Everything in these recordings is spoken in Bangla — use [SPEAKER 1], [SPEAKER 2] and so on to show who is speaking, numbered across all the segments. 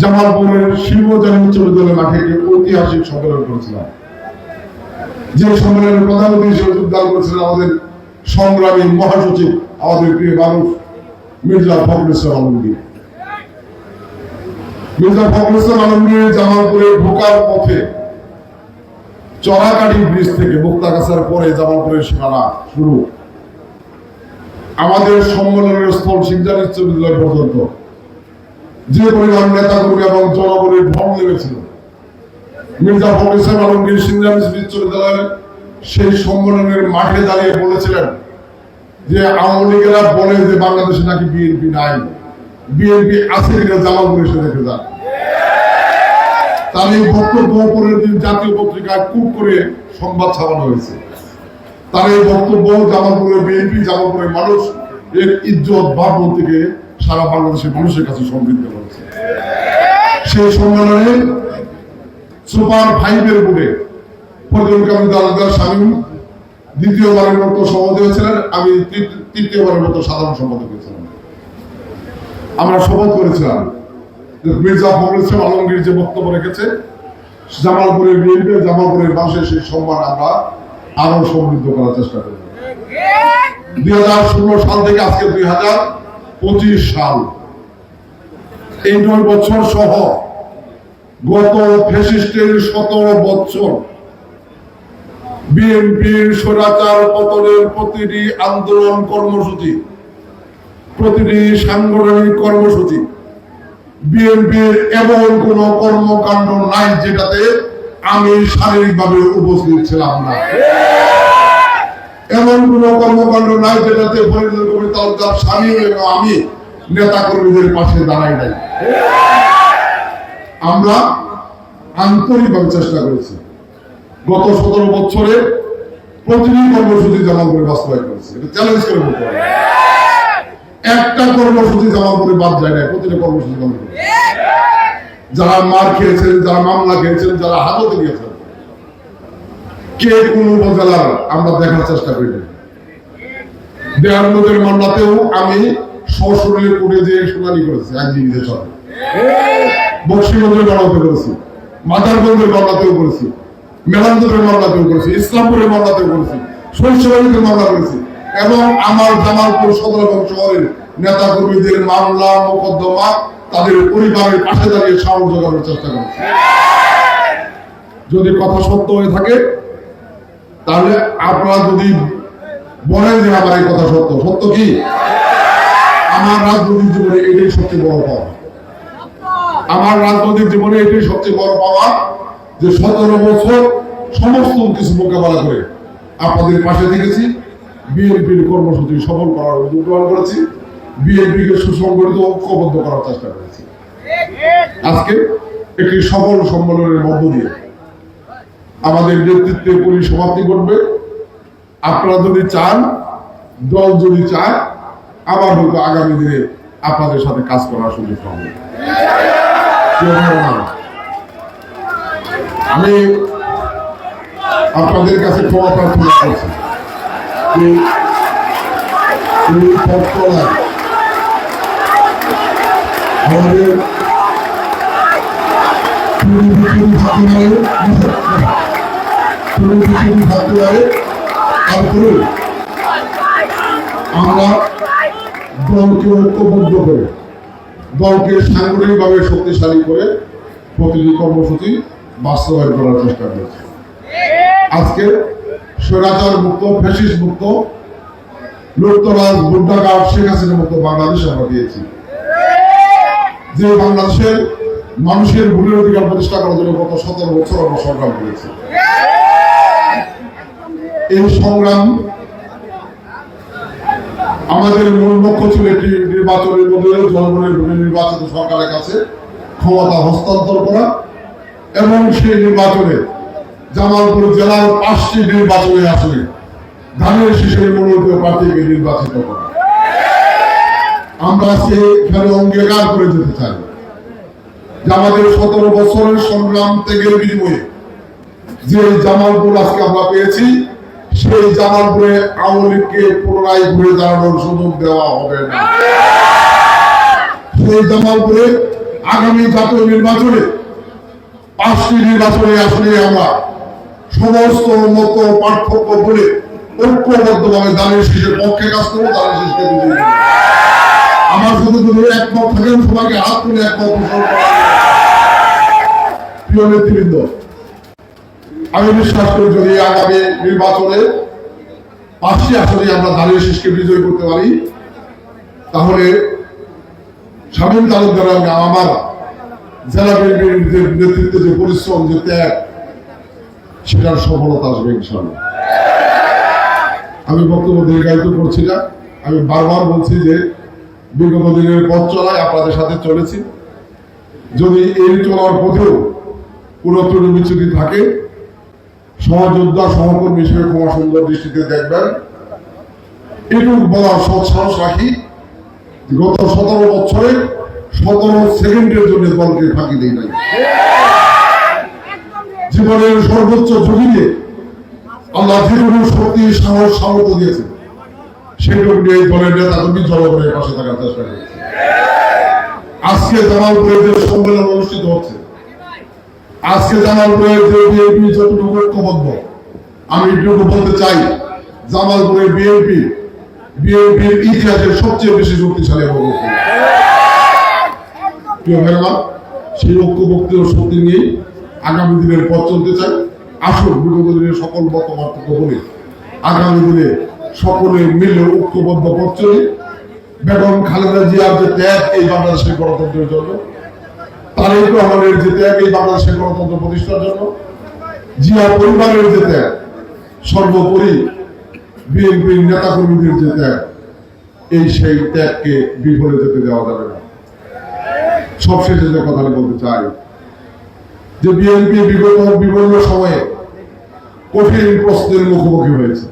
[SPEAKER 1] জামালপুরের শিবজানী উচ্চ বিদ্যালয় মাঠে একটি ঐতিহাসিক সম্মেলন করেছিলাম। যে সম্মেলনের প্রধান অতিথি হিসেবে যোগদান করেছিলেন আমাদের সংগ্রামী মহাসচিব, আমাদের প্রিয় মানুষ মির্জা ফখরুল আলমগীর। মির্জা ফখরুল আলমগীর জামালপুরে ঢোকার পথে চড়াকাটি ব্রিজ থেকে মুক্তাগাছার পরে জামালপুরের সীমানা শুরু। আমাদের সম্মেলনের স্থল শিবজানী উচ্চ বিদ্যালয় পর্যন্ত। যে পরিমাণ নেতা কর্মী এবং জনগণের ঢল নেমেছিল। মির্জা ফখরুল ইসলাম আলমগীর সিংহাম বিশ্ববিদ্যালয়ের সেই সম্মেলনের মাঠে দাঁড়িয়ে বলেছিলেন যে আওয়ামী লীগেরা বলে যে বাংলাদেশে নাকি বিএনপি নাই। বিএনপি আছে কিনা জামালপুরে এসে দেখে যান। তার এই বক্তব্য পরের দিন জাতীয় পত্রিকায় কুপ করে সংবাদ ছাপানো হয়েছে। তার এই বক্তব্য জামালপুরের বিএনপি, জামালপুরের মানুষ এর ইজ্জত ভাবন থেকে সারা বাংলাদেশের মানুষের কাছে সমৃদ্ধ করেছে। সেই সম্মেলনে সুপার ফাইভের বোর্ডে কামিল দালদার স্বামী দ্বিতীয়বারের মতো সভাপতি হয়েছিলেন, আমি তৃতীয়বারের মতো সাধারণ সম্পাদক হয়েছিলাম। আমরা শপথ করেছিলাম মির্জা ফখরুল আলমগীর যে বক্তব্য রেখেছে জামালপুরের বিএনপি, জামালপুরের মানুষের সেই সম্মান আমরা আরও সমৃদ্ধ করার চেষ্টা করব। দুই হাজার ষোলো সাল থেকে আজকে দুই হাজার পঁচিশ সাল। এই নয় বছর সহ গত ফেসিস্টের সতেরো বছর। বিএনপির স্বৈরাচার পতনের প্রতিটি আন্দোলন কর্মসূচি, প্রতিটি সাংগঠনিক কর্মসূচি, বিএনপির এমন কোন কর্মকাণ্ড নাই যেটাতে আমি শারীরিকভাবে উপস্থিত ছিলাম না। এমন কোন কর্মকাণ্ড নাই যেটাতে ফরিদুল তালুকদার স্বামী আমি নেতা কর্মীদের পাশে দাঁড়াই নাই। আমরা আন্তরিকভাবে চেষ্টা করেছি। গত সতেরো বছরে প্রতিটি কর্মসূচি জামালপুরে বাস্তবায়ন করেছে। এটা চ্যালেঞ্জ করে বলতে পারি। একটা কর্মসূচি বাদ যায় না প্রতিটা কর্মসূচি যারা মার খেয়েছেন, যারা মামলা খেয়েছেন, যারা হাজতে গিয়েছেন কে কোন উপজেলার আমরা দেখার চেষ্টা করি দেয়ানন্দের মামলাতেও আমি সশরীরে কোর্টে যে শুনানি করেছি, আইনজীবীদের সাথে। বক্সিগঞ্জের মামলাতে করেছি, মাদারগঞ্জের মামলাতেও করেছি মামলাতেও করেছি, ইসলামপুরের মামলাতেও করেছি মামলা করেছি এবং আমার জামালপুর এবং শহরের নেতা কর্মীদের মামলা, মোকদ্দমা তাদের পরিবারের পাশে দাঁড়িয়ে জোগানোর চেষ্টা করেছি। যদি কথা সত্য হয়ে থাকে, তাহলে আপনারা যদি বলেন যে আমার এই কথা সত্য। সত্য কি? আমার রাজনৈতিক জীবনে এটাই সবচেয়ে বড় পাওয়া। আমার রাজনৈতিক জীবনে এটাই সবচেয়ে বড় পাওয়া যে সতেরো বছর সমস্ত কিছু মোকাবেলা করে আপনাদের পাশে থেকেছি। বিএনপির কর্মসূচি সফল করার উদ্যোগ করেছি। বিএনপিকে সুসংগঠিত, ঐক্যবদ্ধ করার চেষ্টা করেছি। আজকে একটি সফল সম্মেলনের মধ্য দিয়ে আমাদের নেতৃত্বে পরিসমাপ্তি ঘটবে। আপনারা যদি চান, দল যদি চায়, আবার হয়তো আগামী দিনে আপনাদের সাথে কাজ করার সুযোগ হবে আমি আপনাদের কাছে ক্ষমা প্রার্থনা করছি আমাদের পুরো সাংগঠনিকভাবে শক্তিশালী করে প্রতিটি কর্মসূচি বাস্তবায়ন করার চেষ্টা আজকে স্বৈরাচার মুক্ত ফেসিস মুক্ত লুপ্তরাজ বুদ্ধাঘাট শেখ হাসিনা মুক্ত বাংলাদেশ আমরা দিয়েছি যে বাংলাদেশের মানুষের ভোটের অধিকার প্রতিষ্ঠা করার জন্য গত সতেরো বছর আমরা সংগ্রাম করেছি। এই সংগ্রাম আমাদের মূল লক্ষ্য ছিল একটি নির্বাচনের মধ্যে নির্বাচিত সরকারের কাছে ক্ষমতা হস্তান্তর করা এবং সেই নির্বাচনে জামালপুর জেলার পাঁচটি নির্বাচনে আসলে ধানের শীষের মনোনীত প্রার্থীকে নির্বাচিত করা। আমরা এখানে অঙ্গীকার করে যেতে চাই যে আমাদের সতেরো বছরের সংগ্রাম ত্যাগের বিনিময়ে যে জামালপুর আজকে আমরা পেয়েছি সেই জামালপুরে আওয়ামী লীগকে পুনরায় ঘুরে দাঁড়ানোর সুযোগ দেওয়া হবে না সেই জামালপুরে আগামী জাতীয় নির্বাচনে পাঁচটি নির্বাচনে আসলে আমরা সমস্ত মত পার্থক্য বলে ঐক্যবদ্ধভাবে দানের শেষের পক্ষে কাজ করব দানের শেষকে। আমার সাথে যদি একমত থাকেন, সবাইকে হাত তুলে একমত প্রিয় নেতৃবৃন্দ আমি বিশ্বাস করি যদি আগামী নির্বাচনে পাঁচটি আসনে আমরা দাঁড়িয়ে শেষকে বিজয় করতে পারি, তাহলে স্বামী তালুকদার আমার জেলা বিএনপির নেতৃত্বে যে পরিশ্রম, যে ত্যাগ, সেটার সফলতা আসবে ইনশাল্লাহ আমি বক্তব্য দীর্ঘায়িত করছি না। আমি বারবার বলছি যে বিগত দিনের পথ চলায় আপনাদের সাথে চলেছি। যদি এই চলার পথেও কোনো ত্রুটি বিচ্যুতি থাকে সহযোদ্ধা সহকর্মী হিসেবে ক্ষমা সুন্দর দৃষ্টিতে দেখবেন। এটুকু বলার সৎ সাহস রাখি। গত সতেরো বছরে সতেরো সেকেন্ডের জন্য দলকে ফাঁকি দেই নাই। জীবনের সর্বোচ্চ ঝুঁকিতে আল্লাহ যে শক্তি, সাহস, সামর্থ্য দিয়েছে সেটুকু নিয়ে দলের নেতা কর্মী জনগণের পাশে থাকার চেষ্টা করেছে। আজকে জামালপুরের সম্মেলন অনুষ্ঠিত হচ্ছে আজকে জামালপুরের যে বিএনপি যতটুকু ঐক্যবদ্ধ, আমি এটুকু বলতে চাই জামালপুরের বিএনপি, বিএনপির ইতিহাসের সবচেয়ে বেশি শক্তিশালী ঐক্যবদ্ধ। প্রিয় ভাইরা সেই ঐক্যবদ্ধ শক্তি নিয়ে আগামী দিনের পথ চলতে চাই। আসুন বিগত দিনের সকল মত পার্থক্য বলে। আগামী দিনে সকলে মিলে ঐক্যবদ্ধ পথ চলি। বেগম খালেদা জিয়ার যে ত্যাগ, এই বাংলাদেশের গণতন্ত্রের জন্য তারেক রহমানের যে ত্যাগ এই বাংলাদেশের গণতন্ত্র প্রতিষ্ঠার জন্য, জিয়া পরিবারের সর্বোপরি বিএনপির নেতা কর্মীদের এই সেই ত্যাগকে বিফলে যেতে দেওয়া যাবে না। সবশেষে যে কথাটা বলতে চাই, যে বিএনপি বিগত বিভিন্ন সময়ে কঠিন প্রশ্নের মুখোমুখি হয়েছে।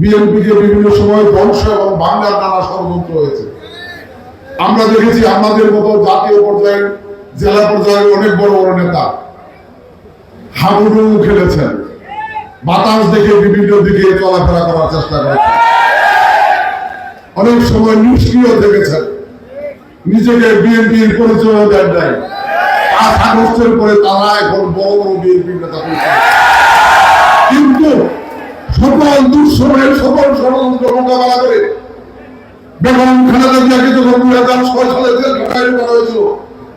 [SPEAKER 1] বিএনপিকে বিভিন্ন সময় ধ্বংস এবং বাংলার নানা ষড়যন্ত্র হয়েছে। আমরা দেখেছি আমাদের মতো জাতীয় পর্যায়ে জেলা পর্যায়ে অনেক বড় বড় নেতা। হাবুডু খেলেছেন। বাতাস দেখে বিভিন্ন দিকে চলাফেরা করার চেষ্টা করেছেন। অনেক সময় নিষ্ক্রিয় থেকেছেন। নিজেকে বিএনপির পরিচয় দেন নাই। আগস্টের পরে তারা এখন বড় বড় বিএনপির নেতা কিন্তু সকল দুঃসময়ের সকল ষড়যন্ত্র মোকাবেলা করে বেগম খালেদা জিয়াকে যখন দুই হাজার ছয় সালে জেল খাটায় করা হয়েছিল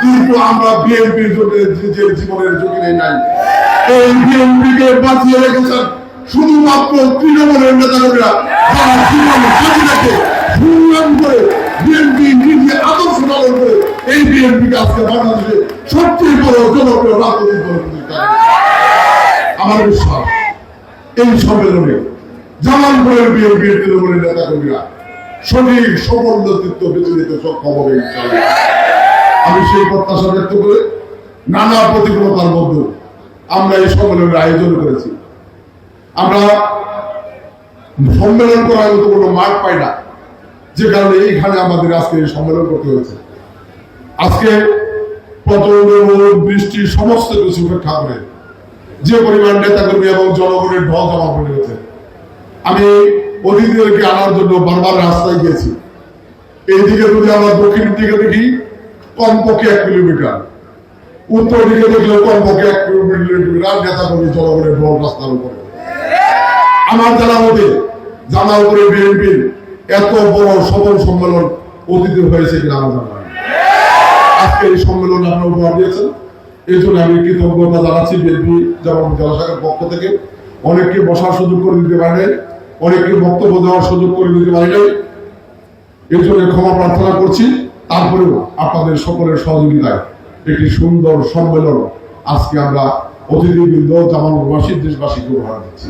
[SPEAKER 1] কিন্তু আমরা বিএনপির নিজের জীবনের ঝুঁকি নেই নাই। এই বিএনপিকে বাঁচিয়ে রেখেছেন শুধুমাত্র তৃণমূলের নেতাকর্মীরা। যারা জীবন রেখে করে বিএনপি নিজে আদর্শ পালন করে এই বিএনপিকে আজকে বাংলাদেশে সবচেয়ে বড় জনপ্রিয় রাজনৈতিক দল আমার বিশ্বাস, এই সম্মেলনে জামালপুরের বিএনপির তৃণমূলের নেতা কর্মীরা সঠিক সফল নেতৃত্ব বেছে নিতে সক্ষম হবে। আমি সেই প্রত্যাশা ব্যক্ত করে নানা প্রতিকূলতার মধ্যে আমরা এই সম্মেলনের আয়োজন করেছি। আমরা সম্মেলন করার মতো কোনো মাঠ পাই না, যে কারণে এইখানে আমাদের আজকে এই সম্মেলন করতে হয়েছে। আজকে বৃষ্টি, সমস্ত কিছু উপেক্ষা করে যে পরিমাণ নেতাকর্মী এবং জনগণের ঢল জমা পড়ে গেছে। আমি অতিথিদেরকে আনার জন্য বারবার রাস্তায় গিয়েছি। এইদিকে যদি আমরা দক্ষিণ দিকে দেখি কমপক্ষে এক কিলোমিটার। উত্তর দিকে দেখলেও কমপক্ষে এক কিলোমিটার নেতাকর্মী জনগণের ঢল রাস্তার উপরে। আমার জানা মতে জানা উপরে বিএনপির এত বড় সফল সম্মেলন অতীতে হয়েছে কিনা আমার জানা আজকে এই সম্মেলন আপনার উপহার দিয়েছেন। এই জন্য আমি কৃতজ্ঞতা জানাচ্ছি বিএনপি যেমন জনসাগরের পক্ষ থেকে। অনেককে বসার সুযোগ করে দিতে পারে নাই, অনেককে বক্তব্য দেওয়ার সুযোগ করে দিতে পারি নাই। এই জন্য ক্ষমা প্রার্থনা করছি। তারপরেও আপনাদের সকলের সহযোগিতায় একটি সুন্দর সম্মেলন আজকে আমরা অতিথিবৃন্দ জামানবাসী দেশবাসীকে উপহার দিচ্ছি।